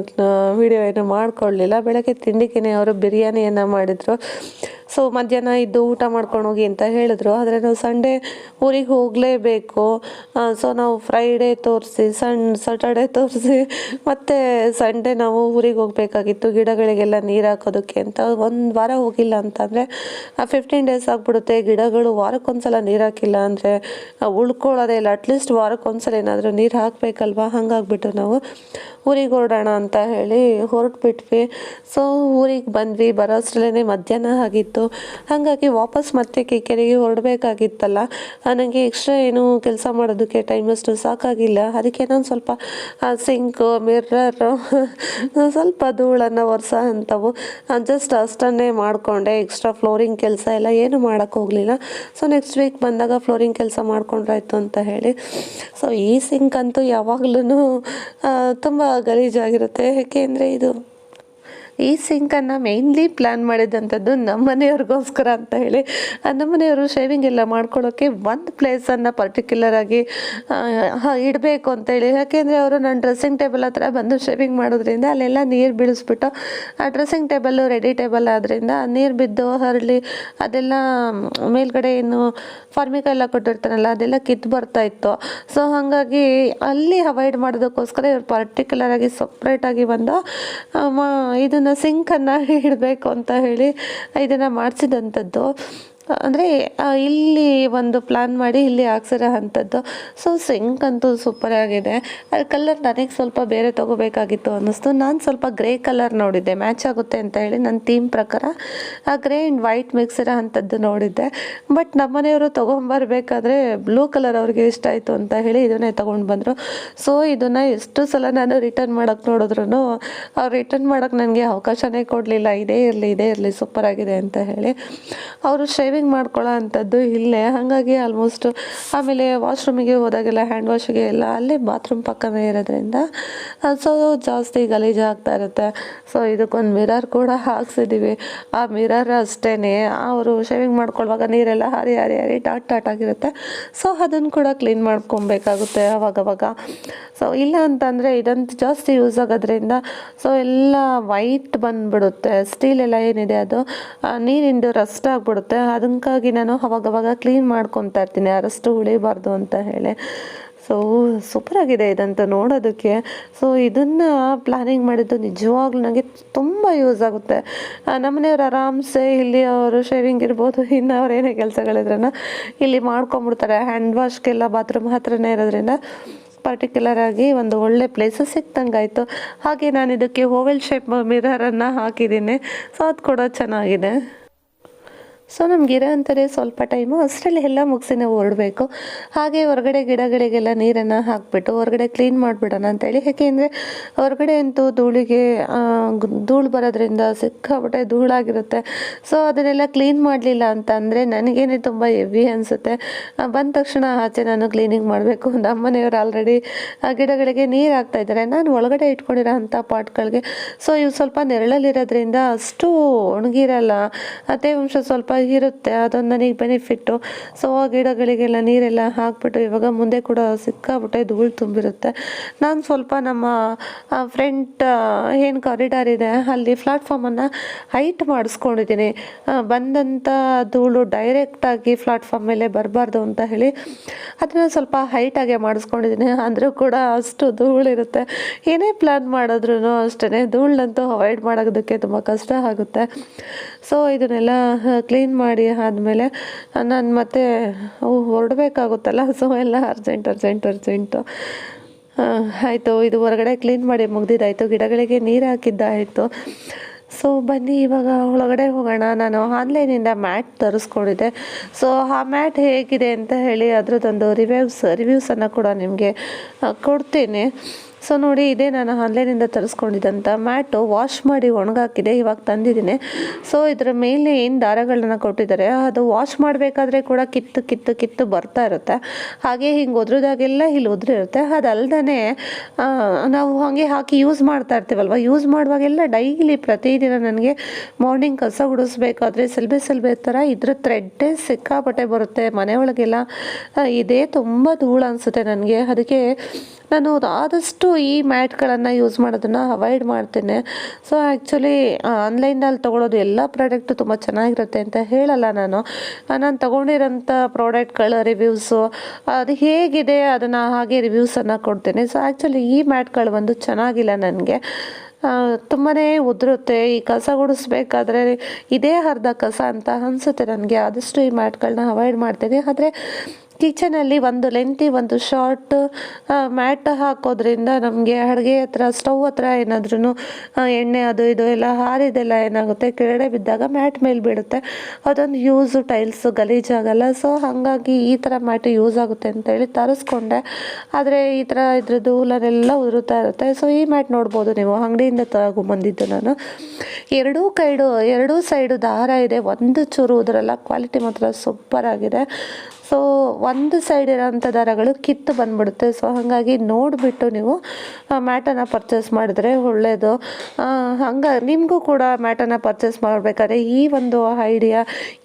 ವಿಡಿಯೋ ಏನು ಮಾಡ್ಕೊಳ್ಳಲಿಲ್ಲ ಬೆಳಗ್ಗೆ ತಿಂಡಿಗೆ ಅವರು ಬಿರಿಯಾನಿಯನ್ನು ಮಾಡಿದರು. ಸೊ ಮಧ್ಯಾಹ್ನ ಇದ್ದು ಊಟ ಮಾಡ್ಕೊಂಡು ಹೋಗಿ ಅಂತ ಹೇಳಿದ್ರು. ಆದರೆ ನಾವು ಸಂಡೇ ಊರಿಗೆ ಹೋಗಲೇಬೇಕು. ಸೊ ನಾವು ಫ್ರೈಡೇ ತೋರಿಸಿ ಸಣ್ಣ ಸಟರ್ಡೇ ತೋರಿಸಿ, ಮತ್ತು ಸಂಡೇ ನಾವು ಊರಿಗೆ ಹೋಗಬೇಕಾಗಿತ್ತು. ಗಿಡಗಳಿಗೆಲ್ಲ ನೀರು ಹಾಕೋದಕ್ಕೆ ಅಂತ. ಒಂದು ವಾರ ಹೋಗಿಲ್ಲ ಅಂತಂದರೆ ಫಿಫ್ಟೀನ್ ಡೇಸ್ ಆಗಿಬಿಡುತ್ತೆ. ಗಿಡಗಳು ವಾರಕ್ಕೊಂದ್ಸಲ ನೀರು ಹಾಕಿಲ್ಲ ಅಂದರೆ ಉಳ್ಕೊಳ್ಳೋದೇ ಇಲ್ಲ. ಅಟ್ಲೀಸ್ಟ್ ವಾರಕ್ಕೊಂದ್ಸಲ ಏನಾದರೂ ನೀರು ಹಾಕಬೇಕಲ್ವಾ? ಹಾಗಾಗ್ಬಿಟ್ಟು ನಾವು ಊರಿಗೆ ಹೊರಡೋಣ ಅಂತ ಹೇಳಿ ಹೊರಟ್ಬಿಟ್ವಿ. ಸೊ ಊರಿಗೆ ಬಂದ್ವಿ. ಬರೋ ಅಷ್ಟರಲ್ಲೇ ಮಧ್ಯಾಹ್ನ ಆಗಿತ್ತು. ಹಾಗಾಗಿ ವಾಪಸ್ ಮತ್ತೆ ಕೆರೆಗೆ ಹೊರಡಬೇಕಾಗಿತ್ತಲ್ಲ. ನನಗೆ ಎಕ್ಸ್ಟ್ರಾ ಏನು ಕೆಲಸ ಮಾಡೋದಕ್ಕೆ ಟೈಮ್ ಅಷ್ಟು ಸಾಕಾಗಿಲ್ಲ. ಅದಕ್ಕೆ ನಾನು ಸ್ವಲ್ಪ ಸಿಂಕು ಮಿರ್ರರು ಸ್ವಲ್ಪ ಧೂಳನ್ನು ಒರೆಸೋ ಅಂಥವು ಜಸ್ಟ್ ಅಷ್ಟನ್ನೇ ಮಾಡಿಕೊಂಡೆ. ಎಕ್ಸ್ಟ್ರಾ ಫ್ಲೋರಿಂಗ್ ಕೆಲಸ ಎಲ್ಲ ಏನು ಮಾಡೋಕ್ಕೆ ಹೋಗಲಿಲ್ಲ. ಸೊ ನೆಕ್ಸ್ಟ್ ವೀಕ್ ಬಂದಾಗ ಫ್ಲೋರಿಂಗ್ ಕೆಲಸ ಮಾಡ್ಕೊಂಡ್ರಾಯ್ತು ಅಂತ ಹೇಳಿ. ಸೊ ಈ ಸಿಂಕ್ ಅಂತೂ ಯಾವಾಗ್ಲೂ ತುಂಬ ಗಲೀಜಾಗಿರುತ್ತೆ. ಏಕೆಂದರೆ ಇದು ಈ ಸಿಂಕನ್ನು ಮೇಯ್ನ್ಲಿ ಪ್ಲ್ಯಾನ್ ಮಾಡಿದಂಥದ್ದು ನಮ್ಮ ಮನೆಯವ್ರಿಗೋಸ್ಕರ ಅಂತ ಹೇಳಿ. ನಮ್ಮ ಮನೆಯವರು ಶೇವಿಂಗ್ ಎಲ್ಲ ಮಾಡ್ಕೊಳ್ಳೋಕ್ಕೆ ಒಂದು ಪ್ಲೇಸನ್ನು ಪರ್ಟಿಕ್ಯುಲರ್ ಆಗಿ ಇಡಬೇಕು ಅಂತೇಳಿ ಯಾಕೆಂದರೆ ಅವರು ನನ್ನ ಡ್ರೆಸ್ಸಿಂಗ್ ಟೇಬಲ್ ಹತ್ರ ಬಂದು ಶೇವಿಂಗ್ ಮಾಡೋದ್ರಿಂದ ಅಲ್ಲೆಲ್ಲ ನೀರು ಬೀಳಿಸ್ಬಿಟ್ಟು, ಆ ಡ್ರೆಸ್ಸಿಂಗ್ ಟೇಬಲ್ಲು ರೆಡಿ ಟೇಬಲ್ ಆದ್ದರಿಂದ ನೀರು ಬಿದ್ದು ಹರಳಿ ಅದೆಲ್ಲ ಮೇಲ್ಗಡೆ ಏನು ಫಾರ್ಮಿಕ ಎಲ್ಲ ಕೊಟ್ಟಿರ್ತಾರಲ್ಲ, ಅದೆಲ್ಲ ಕಿತ್ತು ಬರ್ತಾ ಇತ್ತು. ಸೊ ಹಾಗಾಗಿ ಅಲ್ಲಿ ಅವಾಯ್ಡ್ ಮಾಡೋದಕ್ಕೋಸ್ಕರ ಇವ್ರು ಪರ್ಟಿಕ್ಯುಲರ್ ಆಗಿ ಸಪ್ರೇಟಾಗಿ ಬಂದು ಮ ಇದನ್ನು ಸಿಂಕನ್ನು ಇಡಬೇಕು ಅಂತ ಹೇಳಿ ಇದನ್ನು ಮಾಡಿಸಿದಂಥದ್ದು. ಅಂದರೆ ಇಲ್ಲಿ ಒಂದು ಪ್ಲ್ಯಾನ್ ಮಾಡಿ ಇಲ್ಲಿ ಹಾಕ್ಸಿರೋ ಅಂಥದ್ದು. ಸೊ ಸಿಂಕ್ ಅಂತೂ ಸೂಪರ್ ಆಗಿದೆ. ಅದು ಕಲರ್ ನನಗೆ ಸ್ವಲ್ಪ ಬೇರೆ ತೊಗೋಬೇಕಾಗಿತ್ತು ಅನ್ನಿಸ್ತು. ನಾನು ಸ್ವಲ್ಪ ಗ್ರೇ ಕಲರ್ ನೋಡಿದ್ದೆ. ಮ್ಯಾಚ್ ಆಗುತ್ತೆ ಅಂತ ಹೇಳಿ ನನ್ನ ಥೀಮ್ ಪ್ರಕಾರ, ಆ ಗ್ರೇ ಆ್ಯಂಡ್ ವೈಟ್ ಮಿಕ್ಸ್ ಇರೋ ಅಂಥದ್ದು ನೋಡಿದ್ದೆ. ಬಟ್ ನಮ್ಮನೆಯವರು ತೊಗೊಂಬರ್ಬೇಕಾದ್ರೆ ಬ್ಲೂ ಕಲರ್ ಅವ್ರಿಗೆ ಇಷ್ಟ ಆಯಿತು ಅಂತ ಹೇಳಿ ಇದನ್ನೇ ತೊಗೊಂಡು ಬಂದರು. ಸೊ ಇದನ್ನು ಎಷ್ಟು ಸಲ ನಾನು ರಿಟರ್ನ್ ಮಾಡೋಕ್ಕೆ ನೋಡಿದ್ರು ಅವ್ರು ರಿಟರ್ನ್ ಮಾಡೋಕ್ಕೆ ನನಗೆ ಅವಕಾಶನೇ ಕೊಡಲಿಲ್ಲ. ಇದೇ ಇರಲಿ ಇದೇ ಇರಲಿ ಸೂಪರ್ ಆಗಿದೆ ಅಂತ ಹೇಳಿ. ಅವರು ಶೇವಿಂಗ್ ಮಾಡ್ಕೊಳ್ಳೋ ಅಂಥದ್ದು ಇಲ್ಲೇ. ಹಾಗಾಗಿ ಆಲ್ಮೋಸ್ಟ್ ಆಮೇಲೆ ವಾಶ್ರೂಮಿಗೆ ಹೋದಾಗೆಲ್ಲ ಹ್ಯಾಂಡ್ ವಾಶಿಗೆ ಎಲ್ಲ ಅಲ್ಲೇ ಬಾತ್ರೂಮ್ ಪಕ್ಕವೇ ಇರೋದ್ರಿಂದ ಸೊ ಜಾಸ್ತಿ ಗಲೀಜು ಆಗ್ತಾ ಇರುತ್ತೆ. ಸೊ ಇದಕ್ಕೊಂದು ಮಿರರ್ ಕೂಡ ಹಾಕ್ಸಿದ್ದೀವಿ ಆ ಮಿರರ್ ಅಷ್ಟೇ ಅವರು ಶೇವಿಂಗ್ ಮಾಡ್ಕೊಳ್ಳುವಾಗ ನೀರೆಲ್ಲ ಹಾರಿ ಹಾರಿ ಹಾರಿ, ಟಾಟ್ ಟಾಟ್ ಆಗಿರುತ್ತೆ. ಸೊ ಅದನ್ನು ಕೂಡ ಕ್ಲೀನ್ ಮಾಡ್ಕೊಬೇಕಾಗುತ್ತೆ ಅವಾಗವಾಗ. ಸೊ ಇಲ್ಲ ಅಂತಂದರೆ ಇದಂತೂ ಜಾಸ್ತಿ ಯೂಸ್ ಆಗೋದ್ರಿಂದ ಸೊ ಎಲ್ಲ ವೈಟ್ ಬಂದುಬಿಡುತ್ತೆ. ಸ್ಟೀಲ್ ಎಲ್ಲ ಏನಿದೆ ಅದು ನೀರಿಂದು ರಸ್ಟ್ ಆಗಿಬಿಡುತ್ತೆ. ಅದಕ್ಕಾಗಿ ನಾನು ಅವಾಗವಾಗ ಕ್ಲೀನ್ ಮಾಡ್ಕೊತಾ ಇರ್ತೀನಿ. ಅರಷ್ಟು ಉಳಿಬಾರ್ದು ಅಂತ ಹೇಳಿ. ಸೊ ಸೂಪರಾಗಿದೆ ಇದಂತ ನೋಡೋದಕ್ಕೆ. ಸೊ ಇದನ್ನು ಪ್ಲ್ಯಾನಿಂಗ್ ಮಾಡಿದ್ದು ನಿಜವಾಗ್ಲೂ ನನಗೆ ತುಂಬ ಯೂಸ್ ಆಗುತ್ತೆ. ನಮ್ಮನೆಯವ್ರು ಆರಾಮ್ಸೆ ಇಲ್ಲಿ ಅವರು ಶೇವಿಂಗ್ ಇರ್ಬೋದು, ಇನ್ನು ಅವ್ರು ಏನೇ ಇಲ್ಲಿ ಮಾಡ್ಕೊಂಬಿಡ್ತಾರೆ ಹ್ಯಾಂಡ್ ವಾಶ್ಗೆಲ್ಲ ಬಾತ್ರೂಮ್ ಹತ್ರನೇ ಇರೋದ್ರಿಂದ ಪರ್ಟಿಕ್ಯುಲರ್ ಆಗಿ ಒಂದು ಒಳ್ಳೆ ಪ್ಲೇಸ್ ಸಿಕ್ತಂಗಾಯಿತು ಹಾಗೆ ನಾನು ಇದಕ್ಕೆ ಹೋವೆಲ್ ಶೇಪ್ ಮಿರರನ್ನು ಹಾಕಿದ್ದೀನಿ. ಸೊ ಅದು ಕೂಡ ಚೆನ್ನಾಗಿದೆ. ಸೊ ನಮಗಿರೋ ಅಂತಾರೆ ಸ್ವಲ್ಪ ಟೈಮು ಅಷ್ಟರಲ್ಲಿ ಎಲ್ಲ ಮುಗಿಸಿ ನಾವು ಹೊರಡಬೇಕು. ಹಾಗೆ ಹೊರಗಡೆ ಗಿಡಗಳಿಗೆಲ್ಲ ನೀರನ್ನು ಹಾಕಿಬಿಟ್ಟು ಹೊರಗಡೆ ಕ್ಲೀನ್ ಮಾಡಿಬಿಡೋಣ ಅಂತೇಳಿ. ಯಾಕೆಂದರೆ ಹೊರಗಡೆ ಅಂತೂ ಧೂಳಿಗೆ ಧೂಳು ಬರೋದ್ರಿಂದ ಸಿಕ್ಕಾಬಿಟ್ಟೆ ಧೂಳಾಗಿರುತ್ತೆ. ಸೊ ಅದನ್ನೆಲ್ಲ ಕ್ಲೀನ್ ಮಾಡಲಿಲ್ಲ ಅಂತ ಅಂದರೆ ನನಗೇನೆ ತುಂಬ ಹೆವಿ ಅನಿಸುತ್ತೆ. ಬಂದ ತಕ್ಷಣ ಆಚೆ ನಾನು ಕ್ಲೀನಿಂಗ್ ಮಾಡಬೇಕು. ನಮ್ಮ ಮನೆಯವರು ಆಲ್ರೆಡಿ ಗಿಡಗಳಿಗೆ ನೀರು ಹಾಕ್ತಾ ಇದ್ದಾರೆ. ನಾನು ಒಳಗಡೆ ಇಟ್ಕೊಂಡಿರೋ ಅಂಥ ಪಾಟ್ಗಳಿಗೆ. ಸೊ ಇವು ಸ್ವಲ್ಪ ನೆರಳಲ್ಲಿರೋದ್ರಿಂದ ಅಷ್ಟು ಒಣಗಿರಲ್ಲ. ತೇವಾಂಶ ಸ್ವಲ್ಪ ಇರುತ್ತೆ ಅದೊಂದು ನನಗೆ ಬೆನಿಫಿಟ್ಟು ಸೊ ಆ ಗಿಡಗಳಿಗೆಲ್ಲ ನೀರೆಲ್ಲ ಹಾಕ್ಬಿಟ್ಟು ಇವಾಗ ಮುಂದೆ ಕೂಡ ಸಿಕ್ಕಾಬಿಟ್ಟೆ ಧೂಳು ತುಂಬಿರುತ್ತೆ. ನಾನು ಸ್ವಲ್ಪ ನಮ್ಮ ಫ್ರಂಟ್ ಏನು ಕಾರಿಡಾರ್ ಇದೆ, ಅಲ್ಲಿ ಪ್ಲಾಟ್ಫಾರ್ಮನ್ನು ಹೈಟ್ ಮಾಡಿಸ್ಕೊಂಡಿದ್ದೀನಿ. ಬಂದಂಥ ಧೂಳು ಡೈರೆಕ್ಟಾಗಿ ಪ್ಲಾಟ್ಫಾರ್ಮ್ ಮೇಲೆ ಬರಬಾರ್ದು ಅಂತ ಹೇಳಿ ಅದನ್ನು ಸ್ವಲ್ಪ ಹೈಟಾಗೆ ಮಾಡಿಸ್ಕೊಂಡಿದ್ದೀನಿ. ಅಂದರೂ ಕೂಡ ಅಷ್ಟು ಧೂಳಿರುತ್ತೆ ಏನೇ ಪ್ಲ್ಯಾನ್ ಮಾಡಿದ್ರೂ ಅಷ್ಟೇ ಧೂಳನ್ನಂತೂ ಅವಾಯ್ಡ್ ಮಾಡೋದಕ್ಕೆ ತುಂಬ ಕಷ್ಟ ಆಗುತ್ತೆ. ಸೊ ಇದನ್ನೆಲ್ಲ ಕ್ಲೀನ್ ಮಾಡಿ ಆದಮೇಲೆ, ನಾನು ಮತ್ತೆ ಹೊರಡಬೇಕಾಗುತ್ತಲ್ಲ ಸೊ ಎಲ್ಲ ಅರ್ಜೆಂಟ್ ಅರ್ಜೆಂಟ್ ಅರ್ಜೆಂಟು ಆಯಿತು, ಇದು ಹೊರಗಡೆ ಕ್ಲೀನ್ ಮಾಡಿ ಮುಗ್ದಿದ್ದಾಯಿತು, ಗಿಡಗಳಿಗೆ ನೀರು ಹಾಕಿದ್ದಾಯಿತು. ಸೊ ಬನ್ನಿ, ಇವಾಗ ಒಳಗಡೆ ಹೋಗೋಣ. ನಾನು ಆನ್ಲೈನಿಂದ ಮ್ಯಾಟ್ ತರಿಸ್ಕೊಂಡಿದ್ದೆ. ಸೊ ಆ ಮ್ಯಾಟ್ ಹೇಗಿದೆ ಅಂತ ಹೇಳಿ, ಅದರದ್ದೊಂದು ರಿವ್ಯೂಸ್ ರಿವ್ಯೂಸನ್ನು ಕೂಡ ನಿಮಗೆ ಕೊಡ್ತೀನಿ. ಸೊ ನೋಡಿ, ಇದೇ ನಾನು ಆನ್ಲೈನಿಂದ ತರಿಸ್ಕೊಂಡಿದ್ದಂಥ ಮ್ಯಾಟು ವಾಶ್ ಮಾಡಿ ಒಣಗಾಕಿದೆ, ಇವಾಗ ತಂದಿದ್ದೀನಿ. ಸೊ ಇದರ ಮೇಲೆ ಏನು ದಾರಗಳನ್ನ ಕೊಟ್ಟಿದ್ದಾರೆ, ಅದು ವಾಶ್ ಮಾಡಬೇಕಾದ್ರೆ ಕೂಡ ಕಿತ್ತು ಕಿತ್ತು ಕಿತ್ತು ಬರ್ತಾ ಇರುತ್ತೆ. ಹಾಗೆ ಹಿಂಗೆ ಒದ್ರದಾಗೆಲ್ಲ ಇಲ್ಲಿ ಉದುರಿರುತ್ತೆ ಅದಲ್ದೇ ನಾವು ಹಾಗೆ ಹಾಕಿ ಯೂಸ್ ಮಾಡ್ತಾ ಇರ್ತೀವಲ್ವ? ಯೂಸ್ ಮಾಡುವಾಗೆಲ್ಲ ಡೈಲಿ ಪ್ರತಿದಿನ ನನಗೆ ಮಾರ್ನಿಂಗ್ ಕಸ ಗುಡಿಸ್ಬೇಕಾದ್ರೆ ಸೆಲ್ಬೆ ಸೆಲ್ಬೆ ಥರ ಇದ್ರ ಥ್ರೆಡ್ಡೇ ಸಿಕ್ಕಾಪಟ್ಟೆ ಬರುತ್ತೆ. ಮನೆಯೊಳಗೆಲ್ಲ ಒಳಗೆಲ್ಲ ಇದೇ ತುಂಬ ಧೂಳು ಅನಿಸುತ್ತೆ ನನಗೆ. ಅದಕ್ಕೆ ನಾನು ಆದಷ್ಟು ಈ ಮ್ಯಾಟ್ಗಳನ್ನು ಯೂಸ್ ಮಾಡೋದನ್ನು ಅವಾಯ್ಡ್ ಮಾಡ್ತೇನೆ. ಸೊ ಆ್ಯಕ್ಚುಲಿ ಆನ್ಲೈನಲ್ಲಿ ತೊಗೊಳೋದು ಎಲ್ಲ ಪ್ರಾಡಕ್ಟು ತುಂಬ ಚೆನ್ನಾಗಿರುತ್ತೆ ಅಂತ ಹೇಳಲ್ಲ ನಾನು. ನಾನು ತೊಗೊಂಡಿರೋಂಥ ಪ್ರಾಡಕ್ಟ್ಗಳ, ರಿವ್ಯೂಸು, ಅದು ಹೇಗಿದೆ, ಅದನ್ನು ಹಾಗೆ ರಿವ್ಯೂಸನ್ನು ಕೊಡ್ತೇನೆ. ಸೊ ಆ್ಯಕ್ಚುಲಿ ಈ ಮ್ಯಾಟ್ಗಳು ಒಂದು ಚೆನ್ನಾಗಿಲ್ಲ ನನಗೆ. ತುಂಬಾ ಉದುರುತ್ತೆ. ಈ ಕಸ ಗುಡಿಸ್ಬೇಕಾದ್ರೆ ಇದೇ ಅರ್ಧ ಕಸ ಅಂತ ಅನಿಸುತ್ತೆ ನನಗೆ. ಆದಷ್ಟು ಈ ಮ್ಯಾಟ್ಗಳನ್ನ ಅವಾಯ್ಡ್ ಮಾಡ್ತೇನೆ. ಆದರೆ ಕಿಚನಲ್ಲಿ ಒಂದು ಲೆಂತಿ, ಒಂದು ಶಾರ್ಟ್ ಮ್ಯಾಟ್ ಹಾಕೋದ್ರಿಂದ ನಮಗೆ ಅಡುಗೆ ಹತ್ರ, ಸ್ಟವ್ ಹತ್ರ ಏನಾದ್ರೂ ಎಣ್ಣೆ ಅದು ಇದು ಎಲ್ಲ ಹಾರಿದೆಲ್ಲ ಏನಾಗುತ್ತೆ? ಕೆಳಗಡೆ ಬಿದ್ದಾಗ ಮ್ಯಾಟ್ ಮೇಲೆ ಬೀಳುತ್ತೆ. ಅದೊಂದು ಯೂಸು ಟೈಲ್ಸು ಗಲೀಜಾಗಲ್ಲ ಸೊ, ಹಾಗಾಗಿ ಈ ಥರ ಮ್ಯಾಟ್ ಯೂಸ್ ಆಗುತ್ತೆ ಅಂತೇಳಿ ತರಿಸ್ಕೊಂಡೆ. ಆದರೆ ಈ ಥರ ಇದ್ರದ್ದು ಹುಲ್ಲನೆಲ್ಲ ಉದುರುತ್ತಾ ಇರುತ್ತೆ. ಸೊ, ಈ ಮ್ಯಾಟ್ ನೋಡ್ಬೋದು ನೀವು. ಅಂಗಡಿಯಿಂದ ತಗೊಂಬಂದಿದ್ದು ನಾನು. ಎರಡೂ ಕೈಡು, ಎರಡೂ ಸೈಡು ದಾರ ಇದೆ. ಒಂದು ಚೂರು ಉದುರಲ್ಲ. ಕ್ವಾಲಿಟಿ ಮಾತ್ರ ಸೂಪರ್ ಆಗಿದೆ ಸೊ ಒಂದು ಸೈಡ್ ಇರೋಂಥ ದಾರಗಳು ಕಿತ್ತು ಬಂದ್ಬಿಡುತ್ತೆ. ಸೊ ಹಾಗಾಗಿ ನೋಡಿಬಿಟ್ಟು ನೀವು ಮ್ಯಾಟನ್ನು ಪರ್ಚೇಸ್ ಮಾಡಿದ್ರೆ ಒಳ್ಳೆಯದು ಹಂಗೆ, ನಿಮಗೂ ಕೂಡ ಮ್ಯಾಟನ್ನು ಪರ್ಚೇಸ್ ಮಾಡಬೇಕಾದ್ರೆ ಈ ಒಂದು ಐಡಿಯಾ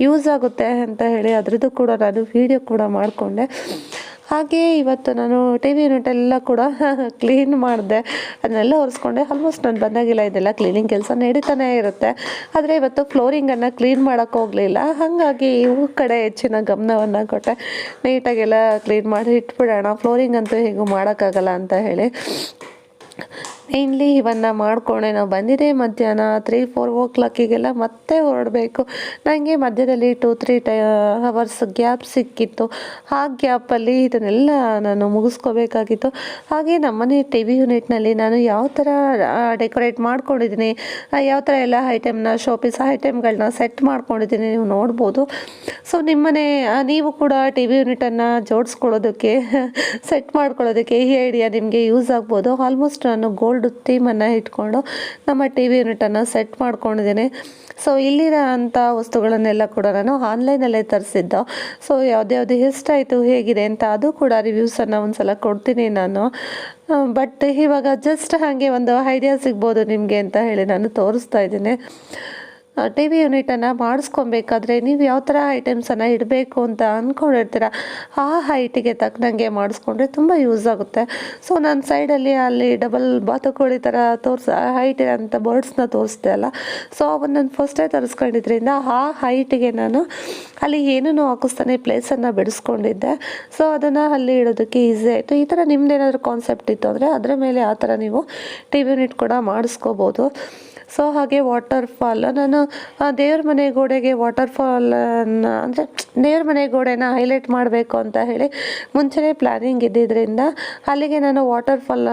ಯೂಸ್ ಆಗುತ್ತೆ ಅಂತ ಹೇಳಿ ಅದರದ್ದು ಕೂಡ ನಾನು ವೀಡಿಯೋ ಕೂಡ ಮಾಡಿಕೊಂಡೆ. ಹಾಗೆ ಇವತ್ತು ನಾನು ಟಿ ವಿ ಯೂನಿಟ್ ಎಲ್ಲ ಕೂಡ ಕ್ಲೀನ್ ಮಾಡಿದೆ. ಅದನ್ನೆಲ್ಲ ಒರೆಸ್ಕೊಂಡೆ. ಆಲ್ಮೋಸ್ಟ್ ನಾನು ಬಂದಾಗಿಲ್ಲ ಇದೆಲ್ಲ ಕ್ಲೀನಿಂಗ್ ಕೆಲಸ ನಡೀತಾನೆ ಇರುತ್ತೆ. ಆದರೆ ಇವತ್ತು ಫ್ಲೋರಿಂಗನ್ನು ಕ್ಲೀನ್ ಮಾಡೋಕ್ಕೆ ಹೋಗಲಿಲ್ಲ. ಹಾಗಾಗಿ ಇವು ಕಡೆ ಹೆಚ್ಚಿನ ಗಮನವನ್ನು ಕೊಟ್ಟೆ. ನೀಟಾಗೆಲ್ಲ ಕ್ಲೀನ್ ಮಾಡಿ ಇಟ್ಬಿಡೋಣ. ಫ್ಲೋರಿಂಗ್ ಅಂತೂ ಹೇಗೂ ಮಾಡೋಕ್ಕಾಗಲ್ಲ ಅಂತ ಹೇಳಿ. ಮೇನ್ಲಿ ಇವನ್ನು ಮಾಡ್ಕೊಂಡೆ ನಾವು ಬಂದಿದೆ ಮಧ್ಯಾಹ್ನ ತ್ರೀ ಫೋರ್ ಓ ಕ್ಲಾಕಿಗೆಲ್ಲ ಮತ್ತೆ ಹೊರಡಬೇಕು. ನನಗೆ ಮಧ್ಯದಲ್ಲಿ ಟೂ ತ್ರೀ ಟೈ ಅವರ್ಸ್ ಗ್ಯಾಪ್ ಸಿಕ್ಕಿತ್ತು. ಆ ಗ್ಯಾಪಲ್ಲಿ ಇದನ್ನೆಲ್ಲ ನಾನು ಮುಗಿಸ್ಕೋಬೇಕಾಗಿತ್ತು. ಹಾಗೆ ನಮ್ಮನೆ ಟಿ ವಿ ಯೂನಿಟ್ನಲ್ಲಿ ನಾನು ಯಾವ ಥರ ಡೆಕೋರೇಟ್ ಮಾಡ್ಕೊಂಡಿದ್ದೀನಿ ಯಾವ ಥರ ಎಲ್ಲ ಐಟಮ್ನ ಶೋಪೀಸ್ ಐಟಮ್ಗಳನ್ನ ಸೆಟ್ ಮಾಡ್ಕೊಂಡಿದ್ದೀನಿ ನೀವು ನೋಡ್ಬೋದು. ಸೊ ನಿಮ್ಮನೆ ನೀವು ಕೂಡ ಟಿ ವಿ ಯೂನಿಟನ್ನು ಜೋಡಿಸ್ಕೊಳ್ಳೋದಕ್ಕೆ ಸೆಟ್ ಮಾಡ್ಕೊಳ್ಳೋದಕ್ಕೆ ಈ ಐಡಿಯಾ ನಿಮಗೆ ಯೂಸ್ ಆಗ್ಬೋದು. ಆಲ್ಮೋಸ್ಟ್ ನಾನು ಗೋಲ್ಡ್ ಥೀಮನ್ನು ಇಟ್ಕೊಂಡು ನಮ್ಮ ಟಿ ವಿ ಯೂನಿಟನ್ನು ಸೆಟ್ ಮಾಡ್ಕೊಂಡಿದ್ದೀನಿ. ಸೊ ಇಲ್ಲಿರೋ ಅಂಥ ವಸ್ತುಗಳನ್ನೆಲ್ಲ ಕೂಡ ನಾನು ಆನ್ಲೈನಲ್ಲೇ ತರಿಸಿದ್ದು. ಸೊ ಯಾವ್ದ್ಯಾವ್ದು ಎಷ್ಟಾಯಿತು ಹೇಗಿದೆ ಅಂತ ಅದು ಕೂಡ ರಿವ್ಯೂಸನ್ನು ಒಂದು ಸಲ ಕೊಡ್ತೀನಿ ನಾನು. ಬಟ್ ಇವಾಗ ಜಸ್ಟ್ ಹಾಗೆ ಒಂದು ಐಡಿಯಾ ಸಿಗ್ಬೋದು ನಿಮಗೆ ಅಂತ ಹೇಳಿ ನಾನು ತೋರಿಸ್ತಾ ಇದ್ದೀನಿ. ಟಿ ವಿ ಯೂನಿಟನ್ನು ಮಾಡಿಸ್ಕೊಬೇಕಾದ್ರೆ ನೀವು ಯಾವ ಥರ ಐಟಮ್ಸನ್ನು ಇಡಬೇಕು ಅಂತ ಅಂದ್ಕೊಂಡಿರ್ತೀರ ಆ ಹೈಟಿಗೆ ತಕ್ಕನಂಗೆ ಮಾಡಿಸ್ಕೊಂಡ್ರೆ ತುಂಬ ಯೂಸ್ ಆಗುತ್ತೆ. ಸೊ ನಾನು ಸೈಡಲ್ಲಿ ಅಲ್ಲಿ ಡಬಲ್ ಬಾತುಕೋಳಿ ಥರ ತೋರಿಸ, ಹೈಟ್ ಅಂತ ಬರ್ಡ್ಸ್ನ ತೋರಿಸ್ದೆ ಅಲ್ಲ. ಸೊ, ಅವನ್ನ ನಾನು ಫಸ್ಟೇ ತರಿಸ್ಕೊಂಡಿದ್ರಿಂದ ಆ ಹೈಟಿಗೆ ನಾನು ಅಲ್ಲಿ ಏನೂ ಹಾಕಿಸ್ತಾನೆ ಪ್ಲೇಸನ್ನು ಬಿಡಿಸ್ಕೊಂಡಿದ್ದೆ. ಸೊ, ಅದನ್ನು ಅಲ್ಲಿ ಇಡೋದಕ್ಕೆ ಈಸಿ ಆಯಿತು. ಈ ಥರ ನಿಮ್ದೇನಾದರೂ ಕಾನ್ಸೆಪ್ಟ್ ಇತ್ತು ಅಂದರೆ ಅದರ ಮೇಲೆ ಆ ಥರ ನೀವು ಟಿ ವಿ ಯೂನಿಟ್ ಕೂಡ ಮಾಡಿಸ್ಕೋಬೋದು. ಸೊ ಹಾಗೆ ವಾಟರ್ ಫಾಲ್ ನಾನು ದೇವ್ರ ಮನೆ ಗೋಡೆಗೆ ವಾಟರ್ ಫಾಲನ್ನು ಅಂದರೆ, ದೇವ್ರ ಮನೆ ಗೋಡೆನ ಹೈಲೈಟ್ ಮಾಡಬೇಕು ಅಂತ ಹೇಳಿ ಮುಂಚೆನೇ ಪ್ಲ್ಯಾನಿಂಗ್ ಇದ್ದಿದ್ದರಿಂದ ಅಲ್ಲಿಗೆ ನಾನು ವಾಟರ್ ಫಾಲ್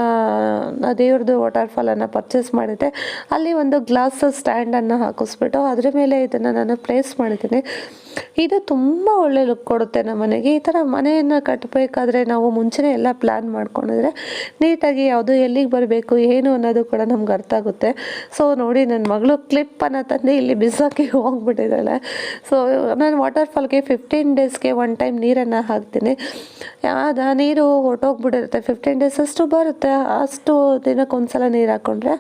ದೇವ್ರದ್ದು ವಾಟರ್ ಫಾಲನ್ನು ಪರ್ಚೇಸ್ ಮಾಡಿದ್ದೆ ಅಲ್ಲಿ ಒಂದು ಗ್ಲಾಸ್ ಸ್ಟ್ಯಾಂಡನ್ನು ಹಾಕಿಸ್ಬಿಟ್ಟು ಅದ್ರ ಮೇಲೆ ಇದನ್ನು ನಾನು ಪ್ಲೇಸ್ ಮಾಡಿದ್ದೀನಿ ಇದು ತುಂಬ ಒಳ್ಳೆ ಲುಕ್ ಕೊಡುತ್ತೆ ನಮ್ಮ ಮನೆಗೆ. ಈ ಥರ ಮನೆಯನ್ನು ಕಟ್ಟಬೇಕಾದ್ರೆ ನಾವು ಮುಂಚೆನೇ ಎಲ್ಲ ಪ್ಲ್ಯಾನ್ ಮಾಡ್ಕೊಂಡಿದ್ರೆ ನೀಟಾಗಿ ಯಾವುದು ಎಲ್ಲಿಗೆ ಬರಬೇಕು, ಏನು ಅನ್ನೋದು ಕೂಡ ನಮ್ಗೆ ಅರ್ಥ ಆಗುತ್ತೆ. ಸೊ ನೋಡಿ ನನ್ನ ಮಗಳು ಕ್ಲಿಪ್ಪನ್ನು ತಂದು ಇಲ್ಲಿ ಬಿಸಾಕಿ ಹೋಗ್ಬಿಟ್ಟಿದ್ದಾಳೆ. ಸೊ ನಾನು ವಾಟರ್ ಫಾಲ್ಗೆ ಫಿಫ್ಟೀನ್ ಡೇಸ್ಗೆ ಒನ್ ಟೈಮ್ ನೀರನ್ನು ಹಾಕ್ತೀನಿ. ಅದು ನೀರು ಹೊಟ್ಟೋಗ್ಬಿಟ್ಟಿರುತ್ತೆ ಫಿಫ್ಟೀನ್ ಡೇಸ್ ಅಷ್ಟು ಬರುತ್ತೆ. ಅಷ್ಟು ದಿನಕ್ಕೆ ಒಂದ್ಸಲ ನೀರು ಹಾಕ್ಕೊಂಡ್ರೆ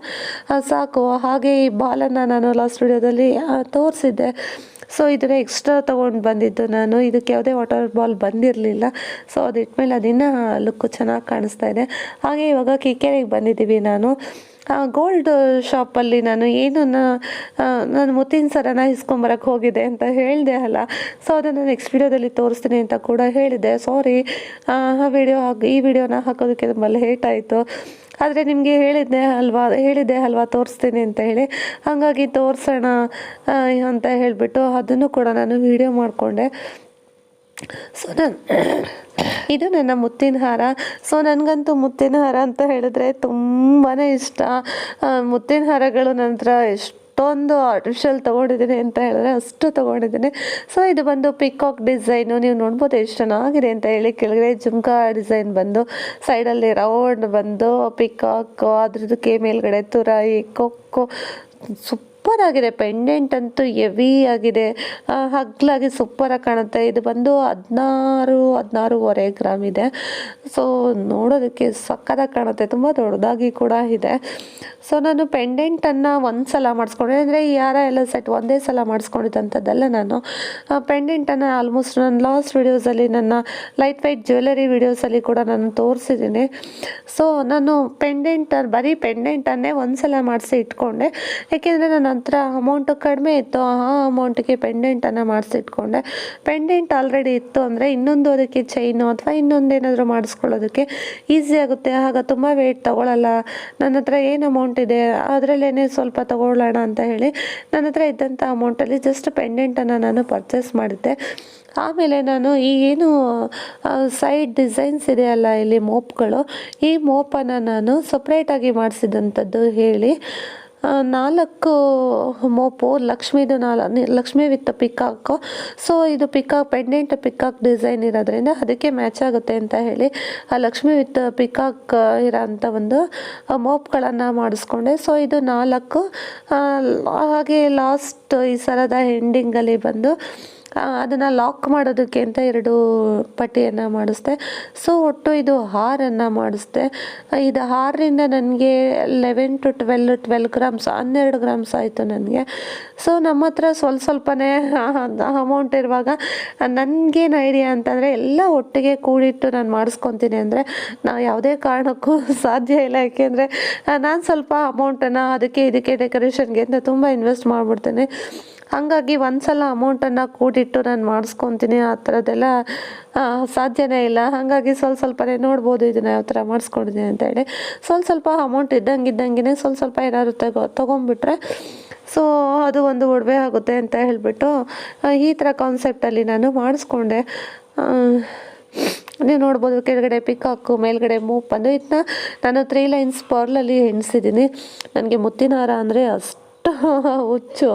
ಸಾಕು. ಹಾಗೆ ಈ ಬಾಲನ್ನು ನಾನು ಲಾಸ್ಟ್ ವೀಡಿಯೋದಲ್ಲಿ ತೋರಿಸಿದ್ದೆ. ಸೊ ಇದನ್ನು ಎಕ್ಸ್ಟ್ರಾ ತೊಗೊಂಡು ಬಂದಿದ್ದು ನಾನು. ಇದಕ್ಕೆ ಯಾವುದೇ ವಾಟರ್ ಬಾಲ್ ಬಂದಿರಲಿಲ್ಲ. ಸೊ ಅದು ಇಟ್ಮೇಲೆ ಅದಿನ್ನ ಲುಕ್ಕು ಚೆನ್ನಾಗಿ ಕಾಣಿಸ್ತಾ ಇದೆ. ಹಾಗೆ ಇವಾಗ ಕಿಕೆರೆಗೆ ಬಂದಿದ್ದೀವಿ ನಾನು. ಗೋಲ್ಡ್ ಶಾಪಲ್ಲಿ ನಾನು ಏನು ನಾನು ಮುತ್ತಿನ ಸರನ ಇಸ್ಕೊಂಬರಕ್ಕೆ ಹೋಗಿದೆ ಅಂತ ಹೇಳಿದೆ ಅಲ್ಲ. ಸೊ ಅದನ್ನು ನೆಕ್ಸ್ಟ್ ವೀಡಿಯೋದಲ್ಲಿ ತೋರಿಸ್ತೀನಿ ಅಂತ ಕೂಡ ಹೇಳಿದೆ ಸಾರಿ ಆ ವಿಡಿಯೋ ಹಾಕಿ ಈ ವಿಡಿಯೋನ ಹಾಕೋದಕ್ಕೆ ತುಂಬ ಲೇಟ್ ಆಯಿತು. ಆದರೆ ನಿಮಗೆ ಹೇಳಿದ್ದೆ ಅಲ್ವಾ ಹೇಳಿದ್ದೆ ಅಲ್ವಾ, ತೋರಿಸ್ತೀನಿ ಅಂತ ಹೇಳಿ. ಹಾಗಾಗಿ ತೋರಿಸೋಣ ಅಂತ ಹೇಳಿಬಿಟ್ಟು ಅದನ್ನು ಕೂಡ ನಾನು ವೀಡಿಯೋ ಮಾಡಿಕೊಂಡೆ. ಸೊ ನಾನು ಇದು ನನ್ನ ಮುತ್ತಿನ ಹಾರ. ಸೊ ನನಗಂತೂ ಮುತ್ತಿನ ಹಾರ ಅಂತ ಹೇಳಿದ್ರೆ ತುಂಬಾ ಇಷ್ಟ. ಮುತ್ತಿನ ಹಾರಗಳು ನಂತರ ಎಷ್ಟು ಎಷ್ಟೊಂದು ಆರ್ಟಿಫಿಷಿಯಲ್ ತೊಗೊಂಡಿದ್ದೀನಿ ಅಂತ ಹೇಳಿದ್ರೆ ಅಷ್ಟು ತೊಗೊಂಡಿದ್ದೀನಿ. ಸೊ ಇದು ಬಂದು ಪಿಕಾಕ್ ಡಿಸೈನು ನೀವು ನೋಡ್ಬೋದು ಎಷ್ಟು ಚೆನ್ನಾಗಿದೆ ಅಂತ ಹೇಳಿ ಕೆಳಗಡೆ ಜುಮ್ಕಾ ಡಿಸೈನ್ ಬಂದು, ಸೈಡಲ್ಲಿ ರೌಂಡ್ ಬಂದು ಪಿಕಾಕ್ ಕೆ ಮೇಲ್ಗಡೆ ತುರಾಯಿ, ಕೊಕ್ಕೋ ಸೂಪರ್ ಆಗಿದೆ ಪೆಂಡೆಂಟ್ ಅಂತೂ ಹೆವಿ ಆಗಿದೆ. ಹಗ್ಲಾಗಿ ಸೂಪರಾಗಿ ಕಾಣುತ್ತೆ. ಇದು ಬಂದು ಹದಿನಾರು, ಹದಿನಾರೂವರೆ ಗ್ರಾಮ್ ಇದೆ. ಸೊ ನೋಡೋದಕ್ಕೆ ಸಕ್ಕತ್ತಾಗಿ ಕಾಣುತ್ತೆ. ತುಂಬ ದೊಡ್ಡದಾಗಿ ಕೂಡ ಇದೆ. ಸೊ ನಾನು ಪೆಂಡೆಂಟನ್ನು ಒಂದು ಸಲ ಮಾಡಿಸ್ಕೊಂಡೆ. ಅಂದರೆ ಯಾರ ಎಲ್ಲ ಸೆಟ್ ಒಂದೇ ಸಲ ಮಾಡಿಸ್ಕೊಂಡಿದ್ದಂಥದ್ದಲ್ಲ ನಾನು. ಪೆಂಡೆಂಟನ್ನು ಆಲ್ಮೋಸ್ಟ್ ನನ್ನ ಲಾಸ್ಟ್ ವೀಡಿಯೋಸಲ್ಲಿ ನನ್ನ ಲೈಟ್ ವೈಟ್ ಜ್ಯುವೆಲರಿ ವೀಡಿಯೋಸಲ್ಲಿ ಕೂಡ ನಾನು ತೋರಿಸಿದ್ದೀನಿ. ಸೊ ನಾನು ಪೆಂಡೆಂಟ್ ಬರೀ ಪೆಂಡೆಂಟನ್ನೇ ಒಂದು ಸಲ ಮಾಡಿಸಿ ಇಟ್ಕೊಂಡೆ. ಏಕೆಂದರೆ ನನ್ನ ಹತ್ರ ಅಮೌಂಟು ಕಡಿಮೆ ಇತ್ತು, ಆ ಅಮೌಂಟಿಗೆ ಪೆಂಡೆಂಟನ್ನು ಮಾಡಿಸಿಟ್ಕೊಂಡೆ. ಪೆಂಡೆಂಟ್ ಆಲ್ರೆಡಿ ಇತ್ತು ಅಂದರೆ ಇನ್ನೊಂದು ಅದಕ್ಕೆ ಚೈನು ಅಥವಾ ಇನ್ನೊಂದೇನಾದರೂ ಮಾಡಿಸ್ಕೊಳ್ಳೋದಕ್ಕೆ ಈಸಿ ಆಗುತ್ತೆ. ಆಗ ತುಂಬ ವೇಟ್ ತೊಗೊಳಲ್ಲ. ನನ್ನ ಹತ್ರ ಏನು ಅಮೌಂಟ್ ಇದೆ ಅದರಲ್ಲೇ ಸ್ವಲ್ಪ ತೊಗೊಳ್ಳೋಣ ಅಂತ ಹೇಳಿ ನನ್ನ ಹತ್ರ ಇದ್ದಂಥ ಅಮೌಂಟಲ್ಲಿ ಜಸ್ಟ್ ಪೆಂಡೆಂಟನ್ನು ನಾನು ಪರ್ಚೇಸ್ ಮಾಡಿದ್ದೆ. ಆಮೇಲೆ ನಾನು ಈ ಏನು ಸೈಡ್ ಡಿಸೈನ್ಸ್ ಇದೆಯಲ್ಲ ಇಲ್ಲಿ ಮೋಪ್ಗಳು ಈ ಮೋಪನ್ನು ನಾನು ಸಪ್ರೇಟಾಗಿ ಮಾಡಿಸಿದಂಥದ್ದು ಹೇಳಿ ನಾಲ್ಕು ಮೋಪು, ಲಕ್ಷ್ಮೀದು ನಾಲ್ ಲಕ್ಷ್ಮಿ ವಿತ್ ಪಿಕಾಕು. ಸೊ ಇದು ಪಿಕಾಕ್, ಪೆಂಡೆಂಟ್ ಪಿಕಾಕ್ ಡಿಸೈನ್ ಇರೋದ್ರಿಂದ ಅದಕ್ಕೆ ಮ್ಯಾಚ್ ಆಗುತ್ತೆ ಅಂತ ಹೇಳಿ ಆ ಲಕ್ಷ್ಮಿ ವಿತ್ ಪಿಕಾಕ್ ಇರೋಂಥ ಒಂದು ಮೋಪ್ಗಳನ್ನು ಮಾಡಿಸ್ಕೊಂಡೆ. ಸೊ ಇದು ನಾಲ್ಕು ಹಾಗೆ ಲಾಸ್ಟ್ ಈ ಸರದ ಎಂಡಿಂಗಲ್ಲಿ ಬಂದು ಅದನ್ನು ಲಾಕ್ ಮಾಡೋದಕ್ಕೆ ಅಂತ ಎರಡು ಪಟ್ಟಿಯನ್ನು ಮಾಡಿಸ್ದೆ. ಸೊ ಒಟ್ಟು ಇದು ಹಾರನ್ನು ಮಾಡಿಸ್ದೆ. ಇದು ಹಾರರಿಂದ ನನಗೆ eleven to twelve twelve grams ಹನ್ನೆರಡು ಗ್ರಾಮ್ಸ್ ಆಯಿತು ನನಗೆ. ಸೊ ನಮ್ಮ ಹತ್ರ ಸ್ವಲ್ಪ ಸ್ವಲ್ಪನೇ ಅಮೌಂಟ್ ಇರುವಾಗ, ನನಗೇನು ಐಡಿಯಾ ಅಂತಂದರೆ ಎಲ್ಲ ಒಟ್ಟಿಗೆ ಕೂಡಿಟ್ಟು ನಾನು ಮಾಡಿಸ್ಕೊತೀನಿ ಅಂದರೆ ನಾವು ಯಾವುದೇ ಕಾರಣಕ್ಕೂ ಸಾಧ್ಯ ಇಲ್ಲ. ಯಾಕೆಂದರೆ ನಾನು ಸ್ವಲ್ಪ ಅಮೌಂಟನ್ನು ಅದಕ್ಕೆ, ಇದಕ್ಕೆ ಡೆಕೋರೇಷನ್ಗೆ ಅಂತ ತುಂಬ ಇನ್ವೆಸ್ಟ್ ಮಾಡಿಬಿಡ್ತೇನೆ. ಹಾಗಾಗಿ ಒಂದ್ಸಲ ಅಮೌಂಟನ್ನು ಕೂಡಿಟ್ಟು ನಾನು ಮಾಡಿಸ್ಕೊತೀನಿ, ಆ ಥರದ್ದೆಲ್ಲ ಸಾಧ್ಯನೇ ಇಲ್ಲ. ಹಾಗಾಗಿ ಸ್ವಲ್ಪ ಸ್ವಲ್ಪನೇ ನೋಡ್ಬೋದು ಇದನ್ನು ಯಾವ ಥರ ಮಾಡಿಸ್ಕೊಂಡಿದ್ದೀನಿ ಅಂತೇಳಿ ಸ್ವಲ್ಪ ಸ್ವಲ್ಪ ಅಮೌಂಟ್ ಇದ್ದಂಗೆ ಇದ್ದಂಗೆ ಸ್ವಲ್ಪ ಸ್ವಲ್ಪ ಏನಾದ್ರು ತಗೋ, ತೊಗೊಂಬಿಟ್ರೆ ಸೊ ಅದು ಒಂದು ಒಡವೆ ಆಗುತ್ತೆ ಅಂತ ಹೇಳಿಬಿಟ್ಟು ಈ ಥರ ಕಾನ್ಸೆಪ್ಟಲ್ಲಿ ನಾನು ಮಾಡಿಸ್ಕೊಂಡೆ. ನೀವು ನೋಡ್ಬೋದು, ಕೆಳಗಡೆ ಪಿಕಾಕು ಮೇಲ್ಗಡೆ ಮೂಪ್ ಅಂದರೆ ಇದನ್ನ ನಾನು ತ್ರೀ ಲೈನ್ಸ್ ಪರ್ಲಲ್ಲಿ ಎಣಿಸಿದ್ದೀನಿ. ನನಗೆ ಮುತ್ತಿನ ಹಾರ ಅಂದರೆ ಅಷ್ಟು ಹುಚ್ಚು.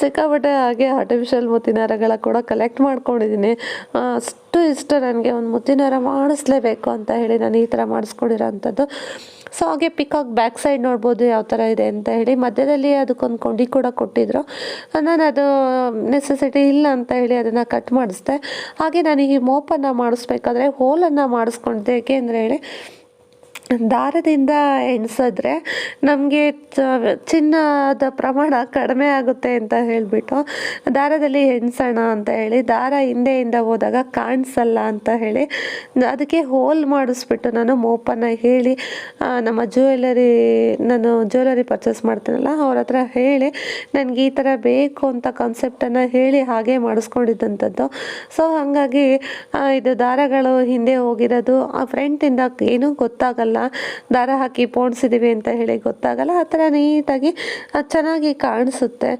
ಸಿಕ್ಕಾಪಟ್ಟೆ ಹಾಗೆ ಆರ್ಟಿಫಿಷಿಯಲ್ ಮುತ್ತಿನಾರಗಳ ಕೂಡ ಕಲೆಕ್ಟ್ ಮಾಡ್ಕೊಂಡಿದ್ದೀನಿ. ಅಷ್ಟು ಇಷ್ಟ ನನಗೆ ಒಂದು ಮುತ್ತಿನ ಹಾರ ಮಾಡಿಸ್ಲೇಬೇಕು ಅಂತ ಹೇಳಿ ನಾನು ಈ ಥರ ಮಾಡಿಸ್ಕೊಂಡಿರೋ ಅಂಥದ್ದು. ಸೊ ಹಾಗೆ ಪಿಕಾಕ್ ಬ್ಯಾಕ್ ಸೈಡ್ ನೋಡ್ಬೋದು ಯಾವ ಥರ ಇದೆ ಅಂತ ಹೇಳಿ. ಮಧ್ಯದಲ್ಲಿ ಅದಕ್ಕೊಂದು ಕೊಂಡಿ ಕೂಡ ಕೊಟ್ಟಿದ್ರು. ನಾನು ಅದು ನೆಸೆಸಿಟಿ ಇಲ್ಲ ಅಂತ ಹೇಳಿ ಅದನ್ನು ಕಟ್ ಮಾಡಿಸ್ದೆ. ಹಾಗೆ ನಾನು ಈ ಮೋಪನ್ನು ಮಾಡಿಸ್ಬೇಕಾದ್ರೆ ಹೋಲನ್ನು ಮಾಡಿಸ್ಕೊಂಡಿದ್ದೆ. ಅಂದರೆ ಹೇಳಿ ದಾರದಿಂದ ಎಣಿಸಿದ್ರೆ ನಮಗೆ ಚಿನ್ನದ ಪ್ರಮಾಣ ಕಡಿಮೆ ಆಗುತ್ತೆ ಅಂತ ಹೇಳಿಬಿಟ್ಟು ದಾರದಲ್ಲಿ ಎಣ್ಸೋಣ ಅಂತ ಹೇಳಿ, ದಾರ ಹಿಂದೆಯಿಂದ ಹೋದಾಗ ಕಾಣಿಸಲ್ಲ ಅಂತ ಹೇಳಿ ಅದಕ್ಕೆ ಹೋಲ್ ಮಾಡಿಸ್ಬಿಟ್ಟು ನಾನು ಮೋಪನ್ನು ಹೇಳಿ ನಮ್ಮ ಜ್ಯುವೆಲರಿ, ನಾನು ಜ್ಯುವೆಲರಿ ಪರ್ಚೇಸ್ ಮಾಡ್ತೀನಲ್ಲ ಅವ್ರ ಹತ್ರ ಹೇಳಿ, ನನಗೆ ಈ ಥರ ಬೇಕು ಅಂತ ಕಾನ್ಸೆಪ್ಟನ್ನು ಹೇಳಿ ಹಾಗೆ ಮಾಡಿಸ್ಕೊಂಡಿದ್ದಂಥದ್ದು. ಸೊ ಹಾಗಾಗಿ ಇದು ದಾರಗಳು ಹಿಂದೆ ಹೋಗಿರೋದು, ಆ ಫ್ರೆಂಟಿಂದ ಏನೂ ಗೊತ್ತಾಗಲ್ಲ. ದಾರ ಹಾಕಿ ಪೋಣಿಸಿದ್ದೀವಿ ಅಂತ ಹೇಳಿ ಗೊತ್ತಾಗಲ್ಲ. ಆ ಥರ ನೀಟಾಗಿ ಚೆನ್ನಾಗಿ ಕಾಣಿಸುತ್ತೆ.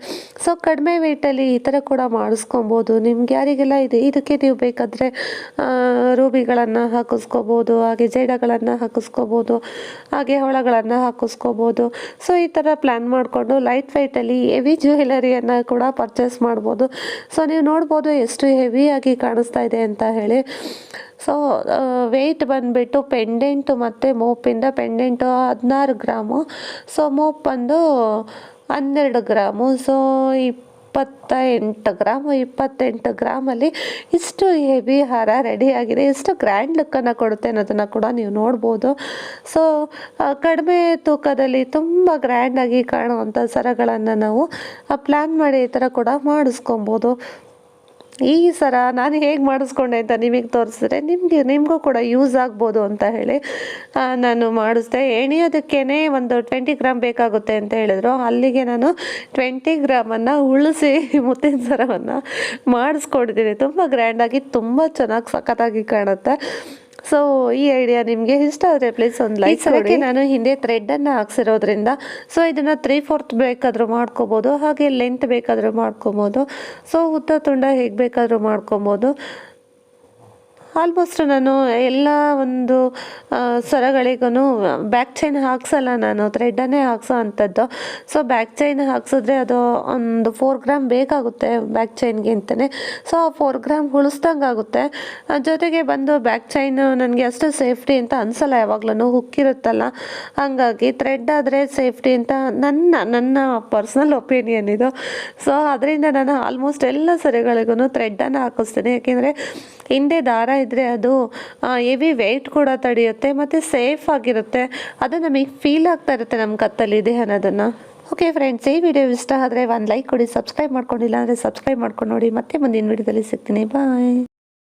ಸೊ ಕಡಿಮೆ ವೆಯ್ಟಲ್ಲಿ ಈ ಥರ ಕೂಡ ಮಾಡಿಸ್ಕೊಬೋದು. ನಿಮ್ಗೆ ಯಾರಿಗೆಲ್ಲ ಇದೆ, ಇದಕ್ಕೆ ನೀವು ಬೇಕಾದರೆ ರೂಬಿಗಳನ್ನು ಹಾಕಿಸ್ಕೋಬೋದು, ಹಾಗೆ ಜೇಡಗಳನ್ನು ಹಾಕಿಸ್ಕೋಬೋದು, ಹಾಗೆ ಹೊಳಗಳನ್ನು ಹಾಕಿಸ್ಕೋಬೋದು. ಸೊ ಈ ಥರ ಪ್ಲ್ಯಾನ್ ಮಾಡಿಕೊಂಡು ಲೈಟ್ ವೆಯ್ಟಲ್ಲಿ ಹೆವಿ ಜ್ಯುವೆಲರಿಯನ್ನು ಕೂಡ ಪರ್ಚೇಸ್ ಮಾಡ್ಬೋದು. ಸೊ ನೀವು ನೋಡ್ಬೋದು ಎಷ್ಟು ಹೆವಿಯಾಗಿ ಕಾಣಿಸ್ತಾ ಇದೆ ಅಂತ ಹೇಳಿ. ಸೊ ವೆಯ್ಟ್ ಬಂದುಬಿಟ್ಟು ಪೆಂಡೆಂಟು ಮತ್ತು ಮೋಪಿಂದ ಪೆಂಡೆಂಟು ಹದಿನಾರು ಗ್ರಾಮು. ಸೊ ಮೋಪ್ ಬಂದು ಹನ್ನೆರಡು ಗ್ರಾಮು. ಸೊ ಇಪ್ಪತ್ತ ಎಂಟು ಗ್ರಾಮು. ಇಪ್ಪತ್ತೆಂಟು ಗ್ರಾಮಲ್ಲಿ ಇಷ್ಟು ಹೆವಿ ಹಾರ ರೆಡಿಯಾಗಿದೆ ಎಷ್ಟು ಗ್ರ್ಯಾಂಡ್ ಲುಕ್ಕನ್ನು ಕೊಡುತ್ತೆ ಅನ್ನೋದನ್ನು ಕೂಡ ನೀವು ನೋಡ್ಬೋದು. ಸೊ ಕಡಿಮೆ ತೂಕದಲ್ಲಿ ತುಂಬ ಗ್ರ್ಯಾಂಡಾಗಿ ಕಾಣುವಂಥ ಸರಗಳನ್ನು ನಾವು ಪ್ಲ್ಯಾನ್ ಮಾಡಿ ಈ ಥರ ಕೂಡ ಮಾಡಿಸ್ಕೊಬೋದು. ಈ ಸರ ನಾನು ಹೇಗೆ ಮಾಡಿಸ್ಕೊಂಡೆ ಅಂತ ನಿಮಗೆ ತೋರಿಸಿದ್ರೆ ನಿಮಗೆ, ನಿಮಗೂ ಕೂಡ ಯೂಸ್ ಆಗ್ಬೋದು ಅಂತ ಹೇಳಿ ನಾನು ಮಾಡಿಸ್ದೆ. ಎಣಿಯೋದಕ್ಕೇ ಒಂದು ಟ್ವೆಂಟಿ ಗ್ರಾಮ್ ಬೇಕಾಗುತ್ತೆ ಅಂತ ಹೇಳಿದ್ರು. ಅಲ್ಲಿಗೆ ನಾನು ಟ್ವೆಂಟಿ ಗ್ರಾಮನ್ನು ಉಳಿಸಿ ಮುತ್ತಿನ ಸರವನ್ನು ಮಾಡಿಸ್ಕೊಂಡಿದ್ದೀನಿ. ತುಂಬ ಗ್ರ್ಯಾಂಡಾಗಿ ತುಂಬ ಚೆನ್ನಾಗಿ ಸಖತ್ತಾಗಿ ಕಾಣುತ್ತೆ. ಸೊ ಈ ಐಡಿಯಾ ನಿಮಗೆ ಇಷ್ಟ ಆದರೆ ಪ್ಲೀಸ್ ಒಂದು ಲೈಕ್ ಸರಕ್ಕೆ ನಾನು ಹಿಂದೆ ಥ್ರೆಡನ್ನು ಹಾಕ್ಸಿರೋದ್ರಿಂದ ಸೊ ಇದನ್ನು ತ್ರೀ ಫೋರ್ತ್ ಬೇಕಾದರೂ ಮಾಡ್ಕೋಬೋದು ಹಾಗೆ ಲೆಂತ್ ಬೇಕಾದರೂ ಮಾಡ್ಕೊಬೋದು. ಸೊ ಉದ್ದ ತುಂಡ ಹೇಗೆ ಬೇಕಾದರೂ ಮಾಡ್ಕೊಬೋದು. ಆಲ್ಮೋಸ್ಟ್ ನಾನು ಎಲ್ಲ ಒಂದು ಸರಗಳಿಗೂ ಬ್ಯಾಕ್ ಚೈನ್ ಹಾಕ್ಸಲ್ಲ ನಾನು ಥ್ರೆಡ್ಡನ್ನೇ ಹಾಕ್ಸೋ ಅಂಥದ್ದು. ಸೊ ಬ್ಯಾಕ್ ಚೈನ್ ಹಾಕ್ಸಿದ್ರೆ ಅದು ಒಂದು ಫೋರ್ ಗ್ರಾಮ್ ಬೇಕಾಗುತ್ತೆ ಬ್ಯಾಕ್ ಚೈನ್ಗೆ ಅಂತಲೇ ಸೊ ಆ ಫೋರ್ ಗ್ರಾಮ್ ಉಳಿಸ್ದಂಗೆ ಆಗುತ್ತೆ. ಜೊತೆಗೆ ಬಂದು ಬ್ಯಾಕ್ ಚೈನ್ ನನಗೆ ಅಷ್ಟು ಸೇಫ್ಟಿ ಅಂತ ಅನಿಸಲ್ಲ ಯಾವಾಗ್ಲೂ ಹುಕ್ಕಿರುತ್ತಲ್ಲ ಹಾಗಾಗಿ ಥ್ರೆಡ್ ಆದರೆ ಸೇಫ್ಟಿ ಅಂತ ನನ್ನ ನನ್ನ ಪರ್ಸ್ನಲ್ ಒಪಿನಿಯನ್ ಇದು. ಸೊ ಅದರಿಂದ ನಾನು ಆಲ್ಮೋಸ್ಟ್ ಎಲ್ಲ ಸರಿಗಳಿಗೂ ಥ್ರೆಡ್ಡನ್ನು ಹಾಕಿಸ್ತೀನಿ. ಯಾಕೆಂದರೆ ಹಿಂದೆ ದಾರ ಇದ್ದರೆ ಅದು ಹೆವಿ ವೆಯ್ಟ್ ಕೂಡ ತಡೆಯುತ್ತೆ, ಮತ್ತು ಸೇಫ್ ಆಗಿರುತ್ತೆ. ಅದು ನಮಗೆ ಫೀಲ್ ಆಗ್ತಾ ಇರುತ್ತೆ ನಮ್ಮ ಕತ್ತಲ್ಲಿದೆ ಅನ್ನೋದನ್ನು ಓಕೆ ಫ್ರೆಂಡ್ಸ್ ಈ ವಿಡಿಯೋ ಇಷ್ಟ ಆದರೆ ಒಂದು ಲೈಕ್ ಕೊಡಿ ಸಬ್ಸ್ಕ್ರೈಬ್ ಮಾಡ್ಕೊಂಡಿಲ್ಲ ಅಂದರೆ ಸಬ್ಸ್ಕ್ರೈಬ್ ಮಾಡ್ಕೊಂಡು ನೋಡಿ. ಮತ್ತೆ ಮುಂದಿನ ವಿಡಿಯೋದಲ್ಲಿ ಸಿಗ್ತೀನಿ. ಬಾಯ್